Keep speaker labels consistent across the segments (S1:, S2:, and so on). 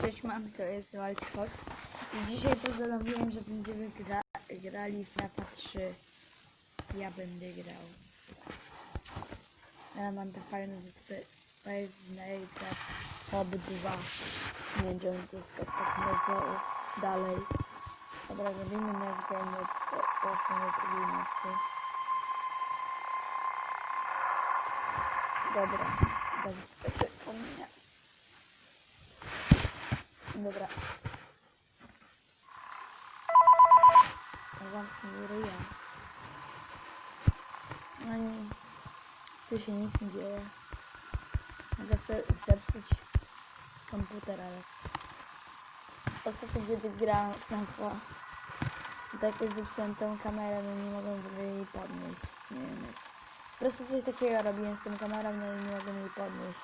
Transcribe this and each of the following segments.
S1: Cześć manko, jestem Alcichok. I dzisiaj postanowiłem, że będziemy gra grali w Napa 3. Ja będę grał. Ja mam te fajne. Znajdę Hop 2. Nie wiem, on to skok tak nazywał dalej. Dobra, robimy nasz game od 8 do 12. Dobra, dobra, Dobra. Zamknij ryja. No nie. Tu się nic nie dzieje. Mogę sobie zepsuć komputer, ale... Ostatnio kiedy grałem w Snap'a, to jakoś zepsułem tą kamerę, no nie mogłem w ogóle jej podnieść. Nie wiem jak. Po prostu coś takiego robiłem z tą kamerą, no i nie mogłem jej podnieść.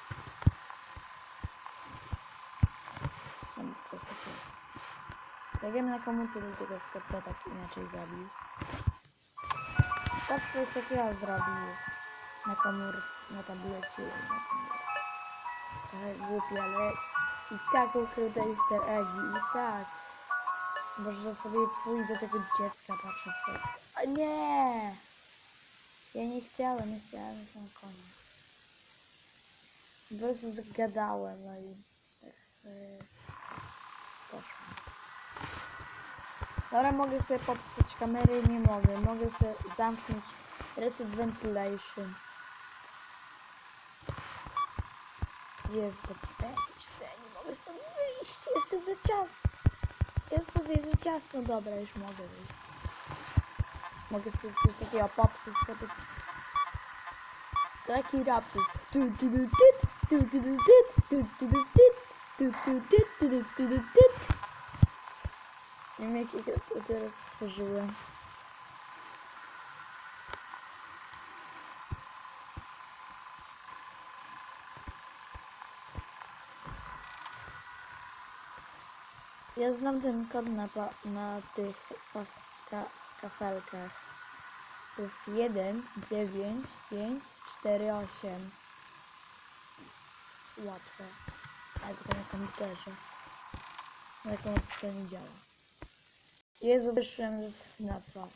S1: Tam coś takiego. Jak jem na to tylko Scott to tak inaczej zrobił. Scott coś takiego zrobił. Na komórce, na tablecie, na. Trochę głupi, ale i tak ukryte easter eggi, i tak. Może sobie pójdę do tego dziecka, patrzę co. A nie! Ja nie chciałem, nie chciałem sam koniec. Po prostu zgadałem, no i tak sobie poszło. Dobra, mogę sobie popsuć kamery, nie mogę. Mogę sobie zamknąć reset ventilation. Jest bezpieczne, nie mogę stąd wyjść, jest tu za ciasno. Jest sobie za ciasno, dobra, już mogę wyjść. Mogę sobie coś takiego popsuć, taki rapik. Tu, tu, tu, tu, tu, tu, tyt, tu, tu, tu, tyt, tu, tu, tyt, tu, tyt. Nie wiem jakiego teraz stworzyłem. Ja znam ten kod na, na tych pa- ka kafelkach. To jest 1, 9, 5, 4, 8. Łatwe. Ale tylko na komputerze. Na komputerze nie działa. Jezu, wyszłem ze FNAFa.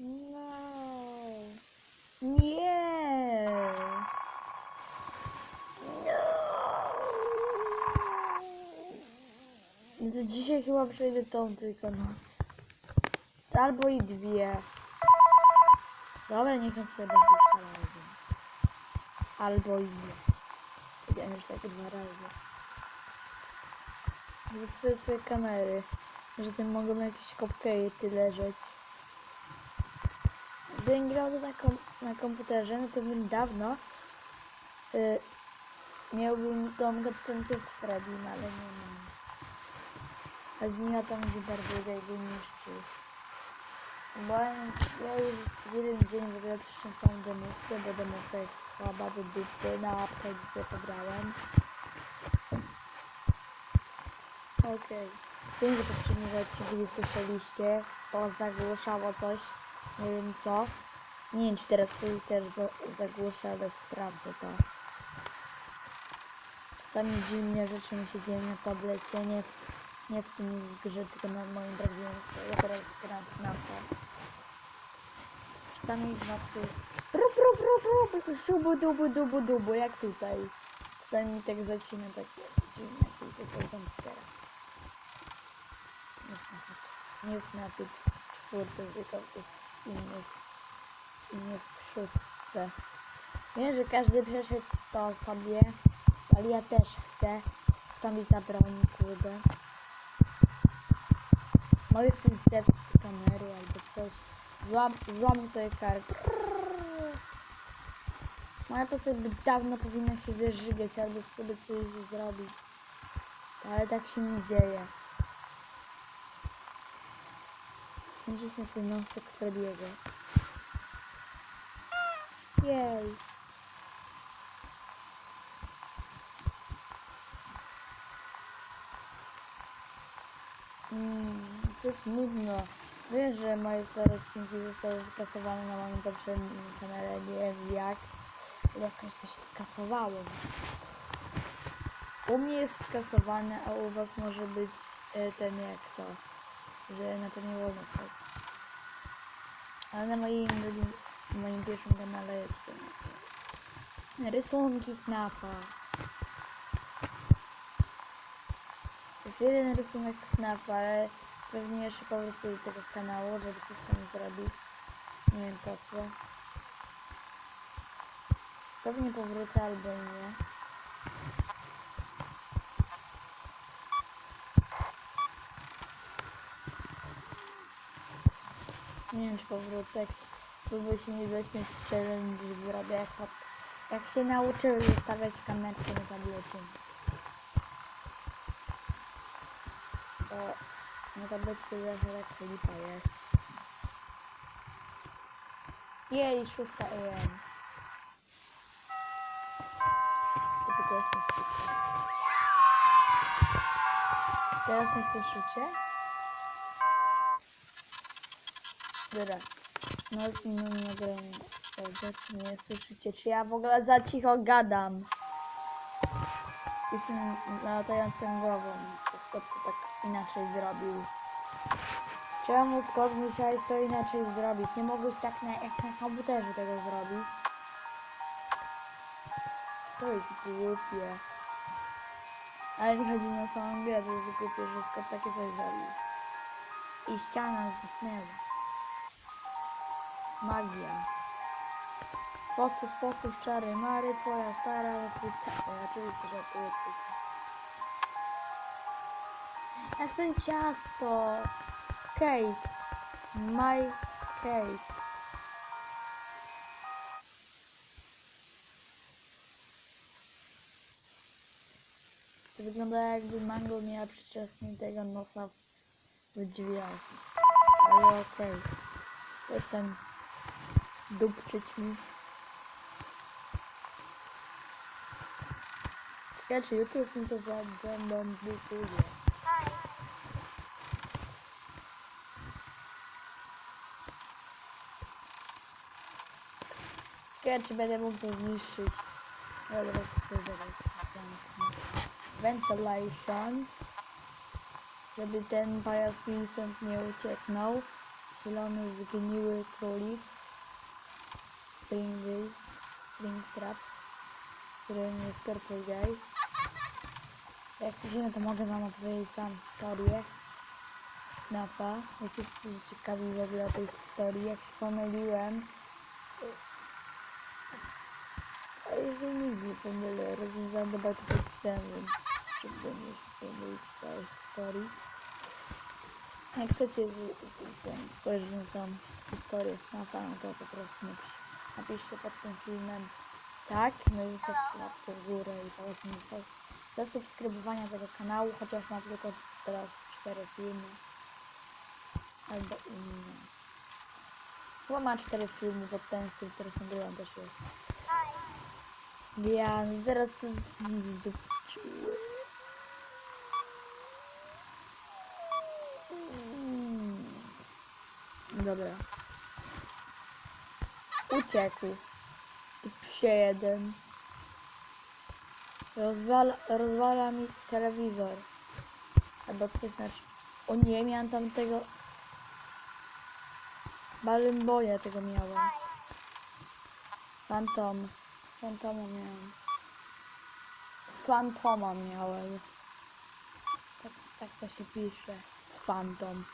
S1: No. Nie. No. To dzisiaj chyba przejdę tą tylko noc. Albo i dwie. Dobra, niech on sobie. Albo i nie. Powiedziałem już takie dwa razy. Zepsuję sobie kamery. Że tym mogą jakieś kopkejty leżeć. Gdybym grał to na, kom na komputerze, no to bym dawno y, miałbym tą gadcenkę z Freddym, ale nie mam. A zmienia tam gdzie bardziej go niszczył. Bo ja już jeden dzień w ogóle przyszłem całą domówkę, bo domówka jest słaba do dupy, na łapkę dzisiaj pobrałem. Okej. Wiem, że poprzedniego odcinku nie słyszeliście, bo zagłuszało coś, nie wiem co. Nie wiem, czy teraz coś też za- zagłusza, ale sprawdzę to. Czasami dziwne rzeczy mi się dzieją na tablecie, nie w, nie w tym grze, tylko na moim prawdziwym. Ja teraz gram na to. Czasami w nocy rup, rup, rup, rup, szubu, dubu, dubu, dubu, jak tutaj. Tutaj mi tak zacina takie dziwne, to są jumpscare. Nie w na tych czwórce, tylko w innych, innych w szóstce. Wiem, że każdy przeszedł to sobie, ale ja też chcę. Kto mi zabroni, kurde. Mogę sobie zdepć te kamery albo coś. Złam, złam sobie kartę. Moja postać by dawno powinna się zeżygać albo sobie coś zrobić. Ale tak się nie dzieje. Nacisnę sobie non-stop Frediego. Jej. Mm, to jest nudno. Wiem, że moje stare odcinki zostały wykasowane na moim poprzednim kanale, nie wiem jak. Jakoś to się skasowało. U mnie jest skasowane, a u was może być e, ten jak to, że na to nie wolno wchodzić. Ale na moim drugim, moim pierwszym kanale jest ten rysunki FNAFa. Jest jeden rysunek FNAFa, ale pewnie jeszcze powrócę do tego kanału, żeby coś tam zrobić. Nie wiem po co. Pewnie powrócę albo nie. Nie wiem czy powrócę, jak próbuję się nie zaśmieć z challenge zrobię jak, jak się nauczyły zostawiać kamerkę na tablecie. To na tablecie to zawsze tak lipa jest. Jej, 6 AM. Zapytałeś mnie słyszę. Teraz mnie słyszycie? Dobra. No, no, nagranie. Dobrze, czy mnie słyszycie? Czy ja w ogóle za cicho gadam? Jestem latającą głową. Skąd to tak inaczej zrobił? Czemu skąd musiałeś to inaczej zrobić? Nie mogłeś tak na, jak na komputerze tego zrobić? To jest głupie. Ale nie chodzi na samą grę, to jest głupie, że skąd takie coś zrobił. I ściana zniknęła. Magia. Pokus, pokus, czary, mary, twoja stara, ale twój stary. Oczywiście, że tu jest. Ja chcę ciasto. Cake. My cake. To wygląda jakby mango miała przyczesniętego nosa w drzwiach. Ale okej. To jest ten dupczyć mi. Ciekawe, czy YouTube mi to zabębutuje. Ciekawe, czy będę mógł to zniszczyć. Dobra, to. Ventilation. Żeby ten mi stąd nie ucieknął. Zielony zgniły królik. Springville. Springtrap. Którym jest Purple Guy. Jak chcecie, no to mogę wam opowiedzieć sam historię. Nafa. Jak jesteście ciekawi w ogóle o tej historii, jak się pomyliłem. Jeżeli nigdy nie pomylę, rozwiązałem chyba to pisałem, żeby nie pomylić całej historii. Jak chcecie spojrzeć na samą historię Nafa, no to po prostu napisz, napiszcie pod tym filmem tak, no i zostawcie łapkę w górę i polecam za, zasubskrybowania tego kanału, chociaż mam tylko teraz cztery filmy. Albo inne. Chyba ma cztery filmy, bo ten, który teraz nagrywam też jest. Ja zaraz to z- zdupczyły. Mm. Dobra. Uciekł. Psie jeden. Rozwala, rozwala mi telewizor. Albo coś znaczy. O nie, miałem tam tego. Balymboja tego miałem. Fantom. Fantoma miałem. Fantoma miałem. Tak, tak to się pisze. Fantom.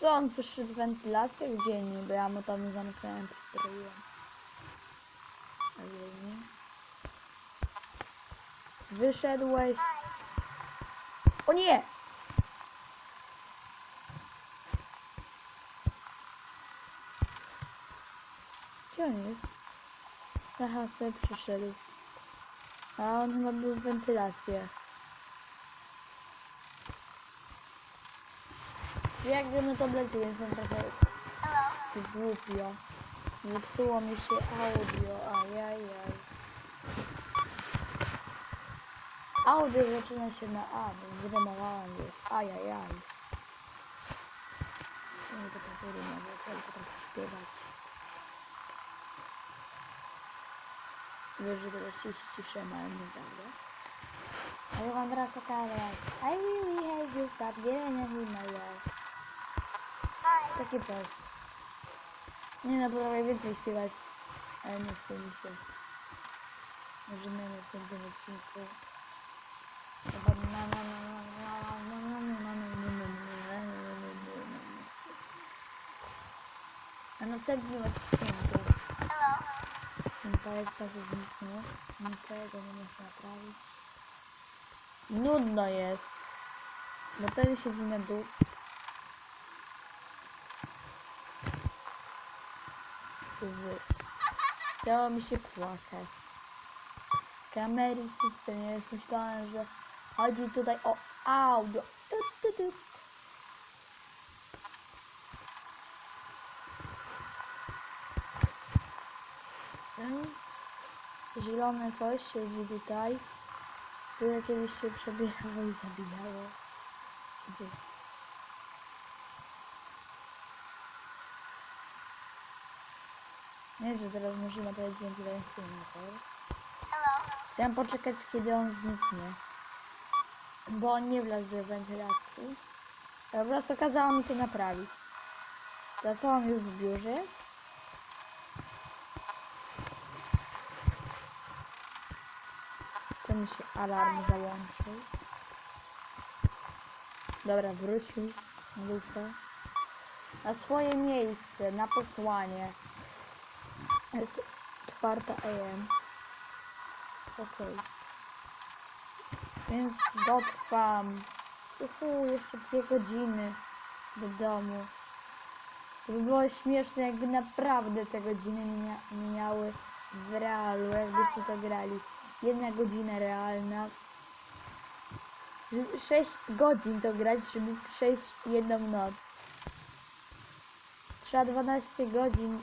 S1: Co on wyszedł wentylację? Gdzie nie? Bo ja mu tam zamknąłem przystroiłem. Ale nie. Wyszedłeś. O nie! Gdzie on jest? Aha, sobie przyszedł. A on chyba był w wentylację. Jak gdy na tablecie, więc mam trochę głupio. Zepsuło mi się audio, ajajaj. Audio zaczyna się na A, więc zrymowałam jest, ajajaj. Nie potrafię rymować, ale potrafię śpiewać. Wiesz, że teraz się ściszę, ale nieprawda. I want pokazać. I really hate you, stop getting in my love. Takie proste. Nie no, próbuję więcej śpiewać, ale nie chce mi się. Może na następnym odcinku. Chyba na na na na na na na na na na na na na na na następnym odcinku. Ten palec tak zniknął. Niczego nie można naprawić. Nudno jest. Bo wtedy siedzi na dół. Chciało mi się płakać. Kamery system, ja już myślałem, że chodzi tutaj o audio. Tu, tu, tu. Mm. Zielone coś siedzi tutaj. Które kiedyś się przebierało i zabijało. Gdzieś. Nie, że teraz muszę naprawić wentylator. Chciałem poczekać, kiedy on zniknie. Bo on nie wlazł do wentylacji. Prostu okazało mi się naprawić. Za co on już w biurze jest? Mi się alarm załączył. Dobra, wrócił. Lufa. Na swoje miejsce, na posłanie. Jest czwarta AM. Okej. Więc dotrwam. Uhu, jeszcze dwie godziny do domu. To by było śmieszne, jakby naprawdę te godziny mia miały w realu, jakbyśmy to grali. Jedna godzina realna. Żeby 6 godzin to grać, żeby przejść jedną noc. Trzeba 12 godzin.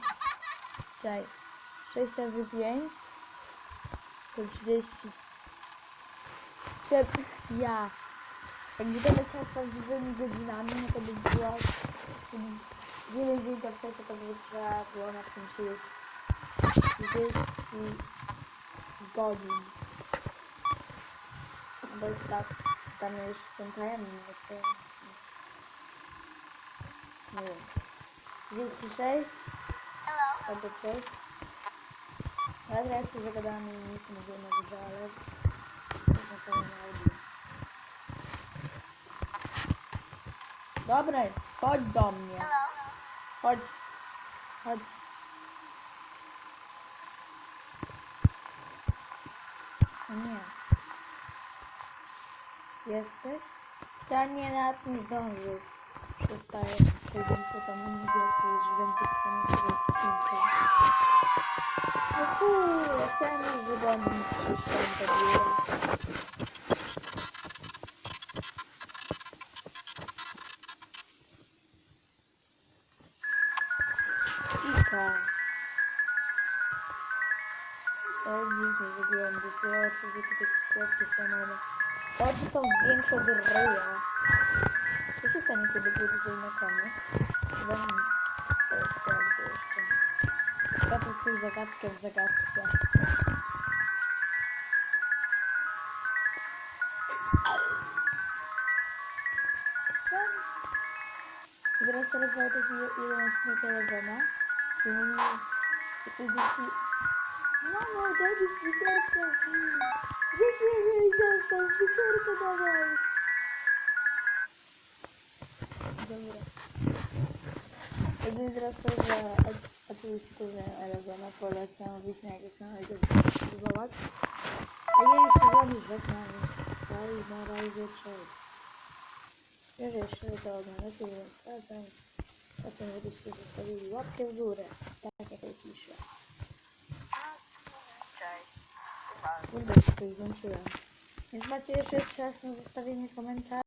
S1: Czekaj. 6 razy 5 to 30. Czep, ja. Jakby to leciało z prawdziwymi godzinami, no to by była 9 dni to by było na tym siedzieć 30 explode. Dois da, da minha centena, você. Meu. Disse seis. Hello. Pode ser. É eu agradeço o jogo da minha última vez na vida leve. Eu vou na áudio. Dobra aí. Pode, Hello. Pode. Pode. Jesteś? Ja nie nawet nie zdążył. Przestaję. Pójdę po tam wielko już więcej pamiętać odcinka. No kurde, chciałem już wyglądać przyszłam do biura. Są większe od. Co się stanie, kiedy pójdę tutaj na koniec? Chyba nic. To jest prawda jeszcze. Zapisz tu zagadkę w zagadce. I teraz rozmawiam taki je- jeden odcinek telefona. I mówi, że te dzieci... Mamo, daj mi spikerca. Życie jej został, życiorko dawaj. Dobra. Jeden raz to, że oczywiście kupiłem Elogona, polecam, wiecie jak na razie spróbować. A ja już chyba nic zagnam, więc na razie cześć. Wiesz, jeszcze to oglądacie, więc potem, potem żebyście zostawili łapkę w górę. Kurde, już coś. Więc macie jeszcze czas na zostawienie komentarza.